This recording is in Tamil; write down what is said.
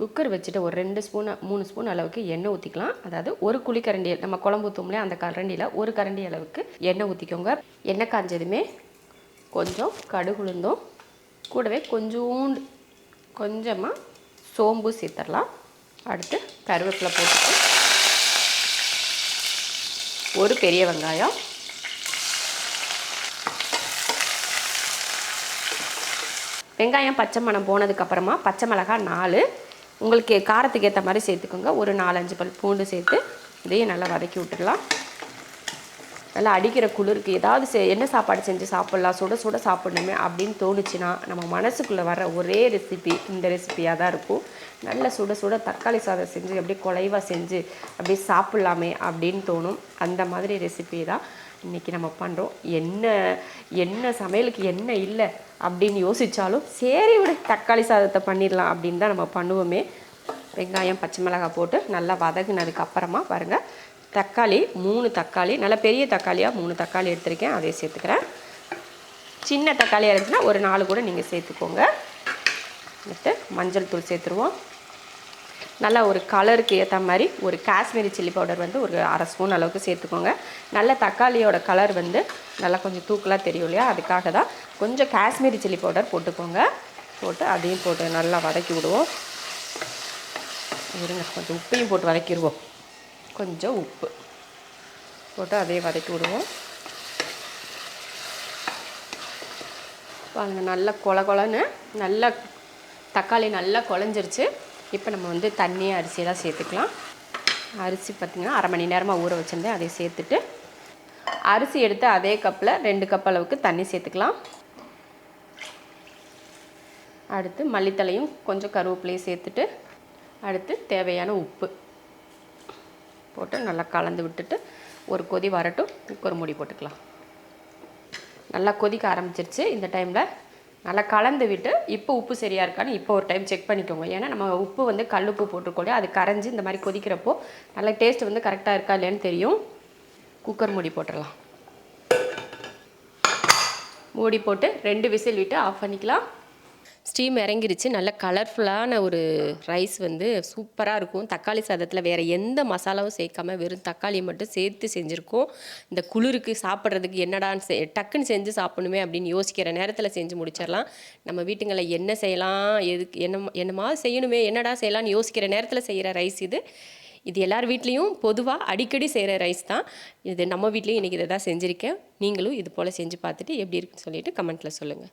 குக்கர் வச்சுட்டு ஒரு ரெண்டு ஸ்பூன் மூணு ஸ்பூன் அளவுக்கு எண்ணெய் ஊற்றிக்கலாம் அதாவது ஒரு குழிக்கரண்டி நம்ம குழம்பு ஊற்றும்லையே அந்த கரண்டியில் ஒரு கரண்டி அளவுக்கு எண்ணெய் ஊற்றிக்கோங்க எண்ணெய் காஞ்சதுமே கொஞ்சம் கடுகுளுந்தும் கூடவே கொஞ்சோண்டு கொஞ்சமாக சோம்பு சேர்த்துடலாம். அடுத்து கருவேப்பிலை போட்டுட்டு ஒரு பெரிய வெங்காயம். வெங்காயம் பச்சை மணம் போனதுக்கப்புறமா பச்சை மிளகாய் நாலு உங்களுக்கு காரத்துக்கு ஏற்ற மாதிரி சேர்த்துக்கோங்க. ஒரு நாலஞ்சு பல் பூண்டு சேர்த்து இதையும் நல்லா வதக்கி விட்டுடலாம். நல்லா அடிக்கிற குளிருக்கு ஏதாவது செ என்ன சாப்பாடு செஞ்சு சாப்பிட்லாம் சுட சுட சாப்பிடணுமே அப்படின்னு தோணுச்சுன்னா நம்ம மனசுக்குள்ளே வர ஒரே ரெசிபி இந்த ரெசிபியாக தான் இருக்கும். நல்ல சுட சுட தக்காளி சாதம் செஞ்சு அப்படியே குலைவாக செஞ்சு அப்படியே சாப்பிட்லாமே அப்படின்னு தோணும். அந்த மாதிரி ரெசிபி தான் இன்றைக்கி நம்ம பண்ணுறோம் என்ன என்ன சமையலுக்கு என்ன இல்லை அப்படின்னு யோசித்தாலும் சரி விட தக்காளி சாதத்தை பண்ணிடலாம் அப்படின்னு தான் நம்ம பண்ணுவோமே. வெங்காயம் பச்சை மிளகாய் போட்டு நல்லா வதக்குனதுக்கு அப்புறமா பாருங்கள் தக்காளி மூணு தக்காளி நல்ல பெரிய தக்காளியாக மூணு தக்காளி எடுத்திருக்கேன். அதையும் சேர்த்துக்கிறேன். சின்ன தக்காளியாக இருந்துச்சுன்னா ஒரு நாலு கூட நீங்கள் சேர்த்துக்கோங்க. அடுத்து மஞ்சள் தூள் சேர்த்துருவோம். நல்லா ஒரு கலருக்கு ஏற்ற மாதிரி ஒரு காஷ்மீரி சில்லி பவுடர் வந்து ஒரு அரை ஸ்பூன் அளவுக்கு சேர்த்துக்கோங்க. நல்ல தக்காளியோட கலர் வந்து நல்லா கொஞ்சம் தூக்கலாக தெரியும் இல்லையா? அதுக்காக தான் கொஞ்சம் காஷ்மீரி சில்லி பவுடர் போட்டுக்கோங்க. போட்டு அதையும் போட்டு நல்லா வதக்கி விடுவோம். இருங்க கொஞ்சம் உப்பையும் போட்டு வதக்கிடுவோம் கொஞ்சம் உப்பு. போட்டு அதே வதக்கி விடுவோம். பாருங்கள் நல்லா கொல கொலன்னு நல்லா தக்காளி நல்லா குழஞ்சிருச்சு. இப்போ நம்ம வந்து தண்ணி அரிசியெல்லாம் சேர்த்துக்கலாம். அரிசி பார்த்திங்கன்னா அரை மணி நேரமாக ஊற வச்சுருந்தேன். அதை சேர்த்துட்டு அரிசி எடுத்து அதே கப்பில் ரெண்டு கப் அளவுக்கு தண்ணி சேர்த்துக்கலாம். அடுத்து மல்லித்தலையும் கொஞ்சம் கருவேப்பிலையும் சேர்த்துட்டு அடுத்து தேவையான உப்பு. போட்டு நல்லா கலந்து விட்டுட்டு ஒரு கொதி வரட்டும். குக்கர் மூடி போட்டுக்கலாம். நல்லா கொதிக்க ஆரம்பிச்சிருச்சு. இந்த டைமில் நல்லா கலந்து விட்டு இப்போ உப்பு சரியாக இருக்கான்னு இப்போ ஒரு டைம் செக் பண்ணிக்கோங்க. ஏன்னா நம்ம உப்பு வந்து கல் உப்பு போட்டிருக்கோம் அது கரைஞ்சி இந்த மாதிரி கொதிக்கிறப்போ நல்லா டேஸ்ட் வந்து கரெக்டாக இருக்கா இல்லையான்னு தெரியும். குக்கர் மூடி போட்டுடலாம். மூடி போட்டு ரெண்டு விசில் விட்டு ஆஃப் பண்ணிக்கலாம். ஸ்டீம் இறங்கிருச்சு. நல்ல கலர்ஃபுல்லான ஒரு ரைஸ் வந்து சூப்பராக இருக்கும். தக்காளி சாதத்தில் வேறு எந்த மசாலாவும் சேர்க்காம வெறும் தக்காளியை மட்டும் சேர்த்து செஞ்சுருக்கோம். இந்த குளிருக்கு சாப்பிட்றதுக்கு என்னடான்னு டக்குன்னு செஞ்சு சாப்பிடணுமே அப்படின்னு யோசிக்கிற நேரத்தில் செஞ்சு முடிச்சிடலாம். நம்ம வீட்டுங்களை என்ன செய்யலாம்? எதுக்கு என்ன என்னமா செய்யணுமே என்னடா செய்யலாம்னு யோசிக்கிற நேரத்தில் செய்கிற ரைஸ் இது. இது எல்லார் வீட்லேயும் பொதுவாக அடிக்கடி செய்கிற ரைஸ் தான். இது நம்ம வீட்லேயும் இன்றைக்கி இதை தான் செஞ்சுருக்கேன். நீங்களும் இது போல் செஞ்சு பார்த்துட்டு எப்படி இருக்குன்னு சொல்லிட்டு கமெண்ட்டில் சொல்லுங்கள்